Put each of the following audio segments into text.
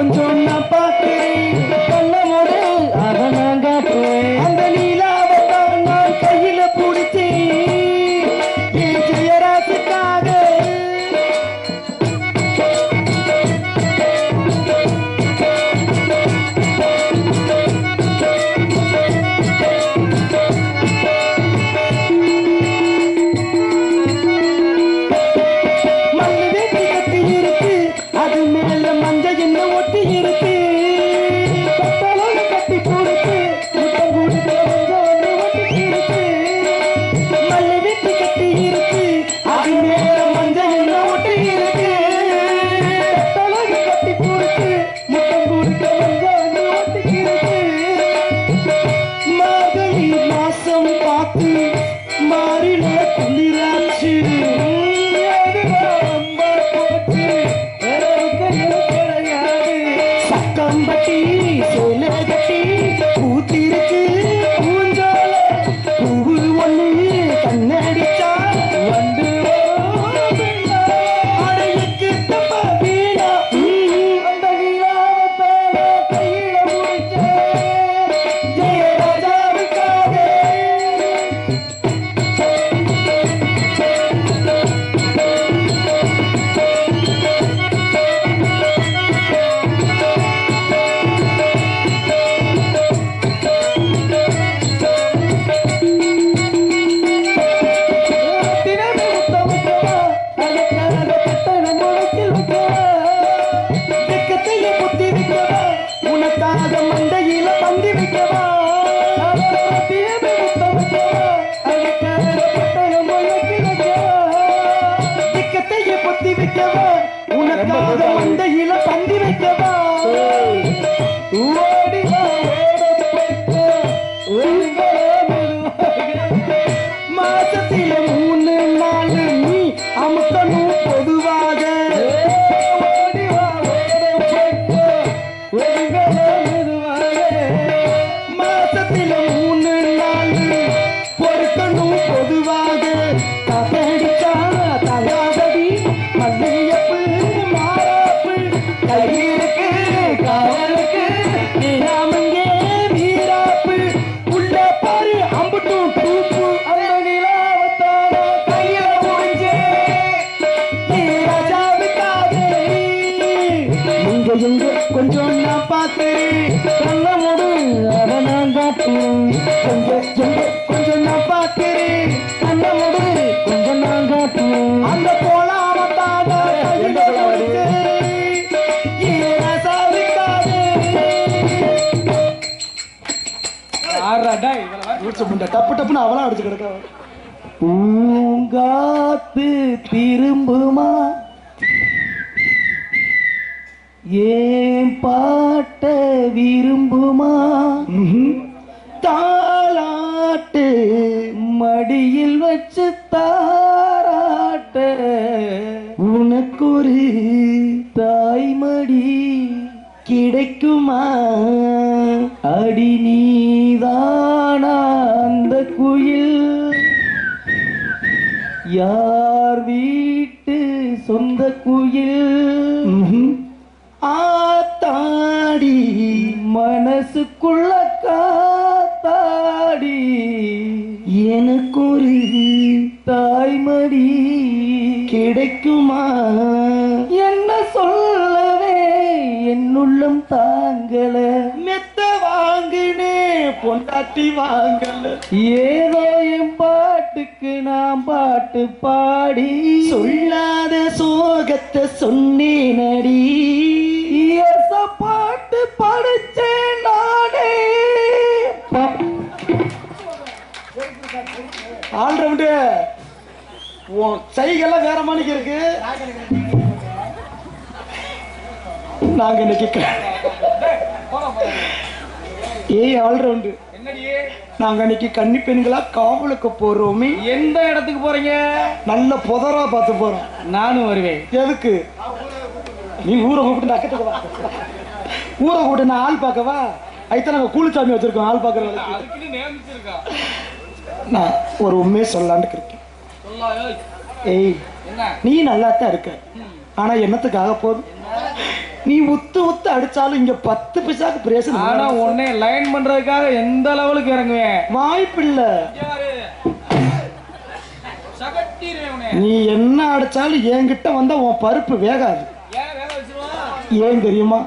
கொஞ்சம் நான் சக்கம்பட்டி சேலை கொஞ்சம் நான் பார்த்தேன் கண்ண மூடு அத நான் காட்டுறேன் கொஞ்சம் எங்க கொஞ்சம். டப்பு டப்புன்னு அவளா அடிச்சு கிடக்க பூங்காத்து திரும்புமா? ஏன் பாட்ட விரும்புமா? தாளாட்டு மடியில் வச்சு தாராட்ட. உனக்கொரு தாய்மடி கிடைக்குமா? யார் வீட்டு சொந்த குயில். ஆத்தாடி மனசுக்குள்ள காத்தாடி. எனக்கு ஒரு தாய்மடி கிடைக்குமா? பொண்டாட்டி வாங்கல. ஏதோ என் பாட்டுக்கு நான் பாட்டு பாடி. சொல்லாத சோகத்தை சொன்னேனடி. பாட்டு படிச்சேன் நானே. ஆல்ரவுண்டு உன் சைகெல்லாம் வேற மாணிக்கு இருக்கு. நாங்க இன்னைக்கு ஏய் ஆல்ரவுண்டு நாங்க இன்னைக்கு கன்னி பெண்களா காவலுக்கு போறோமே. எந்த இடத்துக்கு போறீங்க? நல்ல புதரா பார்த்து போறோம். நானும் வருவேன். எதுக்கு? நீ ஊரை கூப்பிட்டு அக்கத்துக்கு வா. ஊரை கூப்பிட்டு நான் ஆள் பார்க்கவா? ஐத்த நாங்க கூலிச்சாமி வச்சிருக்கோம் ஆள் பார்க்கற வேலைக்கு நான் ஒரு உண்மையை சொல்லலான்னு இருக்கேன். ஏய் நீ நல்லா தான் இருக்க. ஆனா என்னத்துக்காக போதும்? நீ உத்து உத்து அடிச்சாலும் இங்க பத்து பைசாக்கு பிரேசன் ஆனா உன்னை லைன் பண்றதுக்காக எந்த லெவலுக்கு இறங்குவேன்? வாய்ப்பு இல்ல. நீ என்ன அடிச்சாலும் என்கிட்ட வந்தா உன் பருப்பு வேகாது. ஏன் தெரியுமா?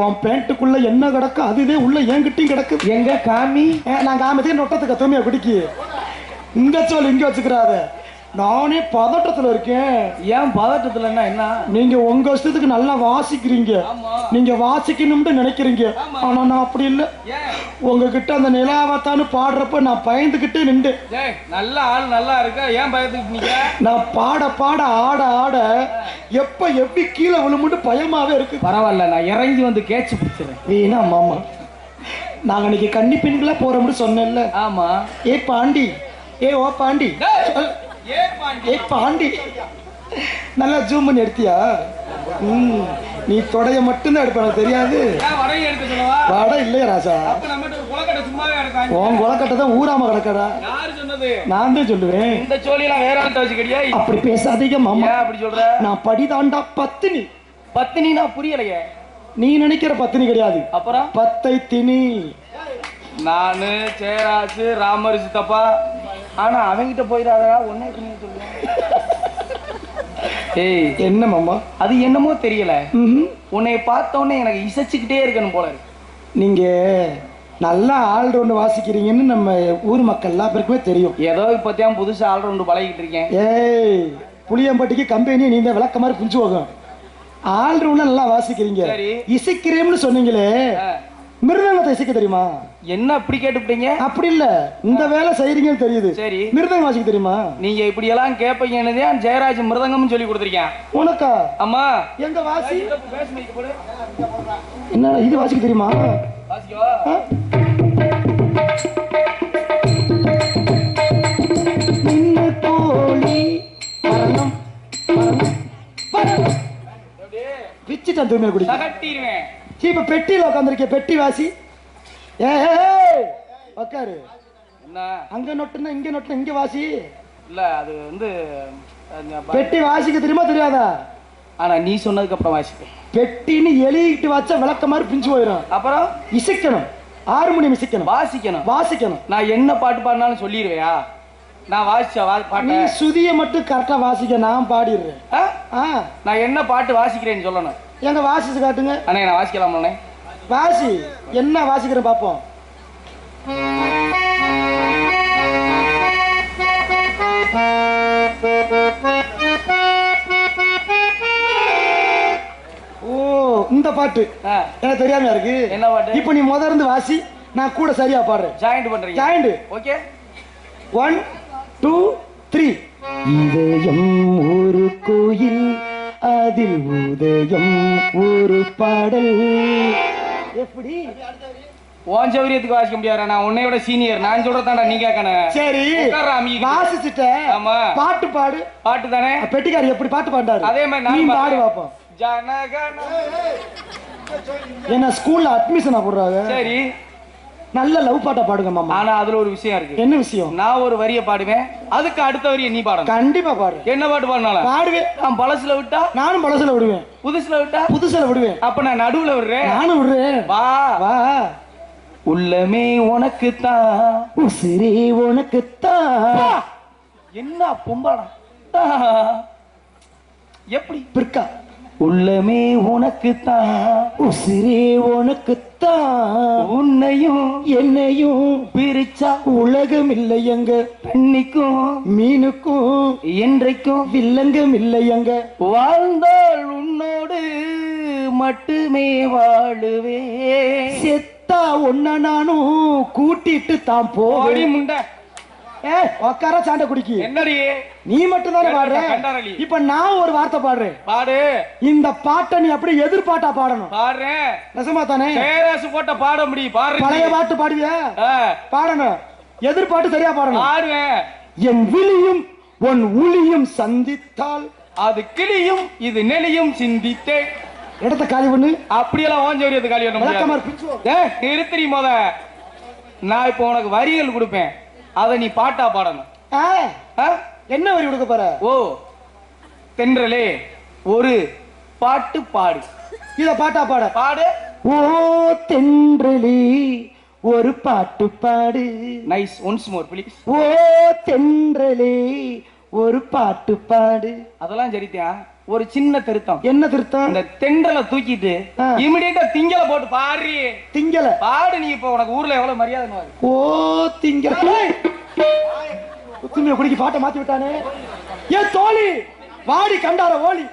உன் பேண்ட்டுக்குள்ள என்ன கிடக்கும் அதுவே உள்ள என்கிட்டயும் கிடக்கு. எங்க காமி? நான் காமத்துக்கு நொட்டத்துக்கு தூமியா குடிக்கி. இங்க சொல்லு இங்க வச்சுக்கிறாத. நானே பதட்டத்துல இருக்கேன். ஏன் பதட்டத்துலன்னா என்ன? நீங்க உங்க இஷ்டத்துக்கு நல்லா வாசிக்கிறீங்க. நீங்க வாசிக்கணும்னு நினைக்கிறீங்க. ஆனா நான் அப்படி இல்ல. உங்ககிட்ட அந்த நிலாவத்தான்னு பாடுறப்ப நான் பயந்துகிட்டே நின்று நல்ல ஆள் நல்லா இருக்கா. ஏன் பயத்துக்கு நிக்க நான் பாட பாட ஆட ஆட எப்ப எப்படி கீழே விழுமுன்னு பயமாவே இருக்கு. பரவாயில்ல நான் இறங்கி வந்து கேட்ச் பிடிச்சிடுறேன். வீணா மாமா. நாங்க இன்னைக்கு கன்னி பெண்களா போறோம்னு சொன்னேன்ல. ஆமா. ஏ பாண்டி. ஏ ஓ பாண்டி? ஏ பாண்டி. நல்லா ஜூம் பண்ணி எடுத்தியா? ம் நீ தொடைய மட்டும்தான் எடுப்ப எனக்கு தெரியாது. வாடா இல்லையா இருக்காங்க உன் குளக்கட்டை தான் ஊராம கிடக்கடா. நான் தான் சொல்லுவேன். இந்த சோழியெல்லாம் வேற ஆள்கிட்ட வச்சுக்கிறியா அப்படி பேசாதீங்க மாமா. அப்படி சொல்ற? நான் படிதாண்டா பத்தினி. பத்தினினா புரியலையே. நீ நினைக்கிற பத்தினி கிடையாது. அப்புறம்? பத்தை தினி நானு சேராசு ராமர் சித்தப்பா ஆனா அவங்கிட்ட போயிடாதடா ஒன்னே புரிய சொல்லுவேன் ஏய் என்ன மாமா? அது என்னமோ தெரியல. உன்னை பார்த்த உடனே எனக்கு இசைச்சுக்கிட்டே இருக்கணும் போல இருக்கு. நீங்க நல்லா ஆல்ரவுண்டு வாசிக்கிறீங்கன்னு நம்ம ஊர் மக்கள் எல்லா பேருக்குமே தெரியும். ஏதோ இப்போத்தையும் புதுசா ஆல்ரவுண்டு பழகிட்டு இருக்கேன். ஏய் புளியம்பட்டிக்கு கம்பெனி நீ இந்த விளக்க மாதிரி புஞ்சு போகும் ஆல்ரவுண்ட்ல நல்லா வாசிக்கிறீங்க. இசைக்கிறேன்னு சொன்னீங்களே. மிருதங்கத்தை இசைக்க தெரியுமா? என்ன இப்படி கேட்டுப்பிட்டீங்க? அப்படி இல்ல. இந்த வேலை செய்றீங்கன்னு தெரியுது. சரி. மிருதங்கம் வாசிக்க தெரியுமா? நீங்க இப்படி எல்லாம் கேட்பீங்கன்னதே ஜெயராஜ் மிருதங்கம்னு சொல்லி கொடுத்துருக்கேன் உனக்கா? அம்மா. எங்க வாசி. என்ன இது வாசிக்க தெரியுமா? வாசிக்கவா? பிச்சுட்டான் தூய்மையை குடிக்க. தகட்டிடுவேன் சீ, இப்ப பெட்டியில உட்காந்துருக்க பெட்டி வாசி. ஏய் உக்காரு. அங்க நொட்டுனா இங்க நொட்டுனா இங்க வாசி. இல்ல அது வந்து பெட்டி வாசிக்க தெரியுமா தெரியாதா? ஆனா நீ சொன்னதுக்கு அப்புறம் வாசிப்பேன். பெட்டின்னு எழுதிட்டு வச்சா விளக்க மாதிரி பிஞ்சு போயிடும் அப்புறம்? இசைக்கணும். ஹார்மோனியம் இசைக்கணும். வாசிக்கணும். வாசிக்கணும். நான் என்ன பாட்டு பாடினாலும் சொல்லிடுவையா நான் வாசிச்ச நீ சுதிய மட்டும் கரெக்டா வாசிக்க நான் பாடிடுறேன். நான் என்ன பாட்டு வாசிக்கிறேன்னு சொல்லணும். எங்க வாசிச்சு காட்டுங்க? அண்ணே நான் வாசிக்கலாமாண்ணே வாசி. என்ன வாசிக்கிறேன் பாப்போம். ஓ இந்த பாட்டு. ஆ, எனக்கு தெரியாம இருக்கு? என்ன பாட்டு? இப்போ நீ முத இருந்து வாசி நான் கூட சரியா பாடுறேன். ஜாயிண்ட் பண்றீங்க. Joint okay one two three இதயம் ஒரு கோயில் அதில் உதயம் ஒரு பாடல். எப்படி? உன் சௌரியத்துக்கு வாசிக்க முடியாது நான் உன்னையோட சீனியர் நான் சொல்றதாண்டா நீ கேட்கணும் சரி. வாசிச்சுட்ட ஆமா. பாட்டு பாடு. பாட்டு தானே? பெட்டிக்காரி எப்படி பாட்டு பாண்டாரு அதே மாதிரி நான் பாடு. பாப்போம். ஜனகண என்ன ஸ்கூல்ல அட்மிஷனா போடுறாங்க? சரி. நல்ல லவ் பாட்டை பாடுங்க மாமா. ஆனா அதுல ஒரு விஷயம் இருக்கு. என்ன விஷயம்? நான் ஒரு வரிய பாடுவேன். அதுக்கு அடுத்த வரிய நீ பாடணும். கண்டிப்பா பாடுறேன் என்ன பாட்டு பாடினாலும்? பாடுவேன். நான் பழசுல விட்டா? நானும் பழசுல விடுவேன். புதுசுல விட்டா? புதுசுல விடுவேன். அப்ப நான் நடுவுல விடுறேன். நானும் விடுறேன். வா. வா. உள்ளமே உனக்கு தான் உசிரே உனக்குத்தான் என்ன பொம்பளம் எப்படி? பிற்கா. உள்ளமே உனக்கு தான் உசிரே உன்னையும் என்னையும் பிரிச்சா உலகம் இல்லை அங்க பெண்ணிக்கும் மீனுக்கும் என்றைக்கும் வில்லங்கம் இல்லை வாழ்ந்தால் உன்னோடு மட்டுமே வாழுவே செத்தா ஒன்ன நானும் கூட்டிட்டு தான் போடி முண்ட முண்டை. ஏ உக்கார சாண்டை குடிக்கி. என்னடி? நீ மட்டும் தானே பாடுற. இப்ப நான் ஒரு வார்த்தை பாடுறேன். பாடு. இந்த பாட்டை நீ அப்படியே எதிர்பாட்டா பாடணும்? பாடுறேன். நெசமா தானே? பேராசு போட்ட பாட முடியும் பாடு பழைய பாட்டு பாடுவியா? பாடணும் எதிர்பாட்டு சரியா பாடணும். பாடுவேன். என் விழியும் உன் உளியும் சந்தித்தால். அது கிளியும் இது நெளியும் சிந்தித்தேன். இடத்த காலி பண்ணு. அப்படியெல்லாம் ஓஞ்சோரியது காலி பண்ண நிறுத்துறி மொத. நான் இப்போ உனக்கு வரிகள் கொடுப்பேன். அதை நீ பாட்டா பாடணும்? என்ன வரி கொடுக்க போற? ஓ தென்றலே ஒரு பாட்டு பாடு. இத பாட்டா பாட. பாடு. ஓ தென்றலி ஒரு பாட்டு பாடு. நைஸ் ஒன்ஸ் மோர் ப்ளீஸ் ஓ தென்றலி ஒரு பாட்டு பாடு. அதெல்லாம் சரித்தான் ஒரு சின்ன திருத்தம். என்ன திருத்தம்? அந்த தென்றலை தூக்கிட்டு. இமிடியேட்டா திங்கல போட்டு பாடு திங்கல பாடு நீ இப்ப உனக்கு ஊர்ல எவ்வளவு மரியாதை பாரு. ஓ திங்கல குடிக்க பாட்டை மாத்தி விட்டானே. ஏன் தோழி வாடி கண்டார ஓலி.